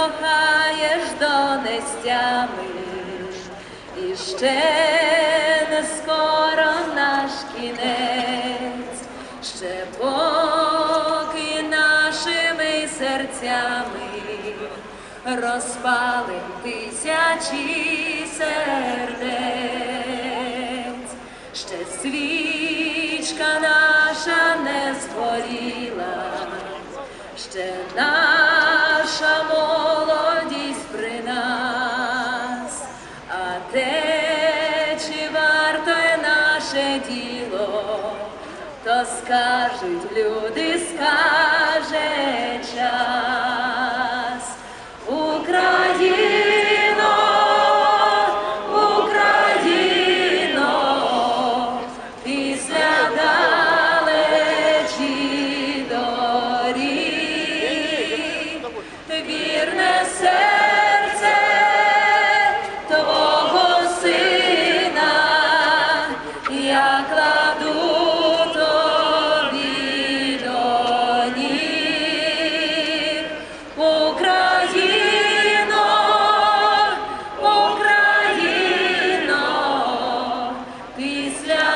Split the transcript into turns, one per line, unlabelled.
Кохаєш до нестямиш, і ще не скоро наш кінець, ще поки нашими серцями розпалим тисячі сердець, ще свічка наша не згоріла, ще наша те, чи вартає наше діло, то скажуть люди, скаже час. Islam.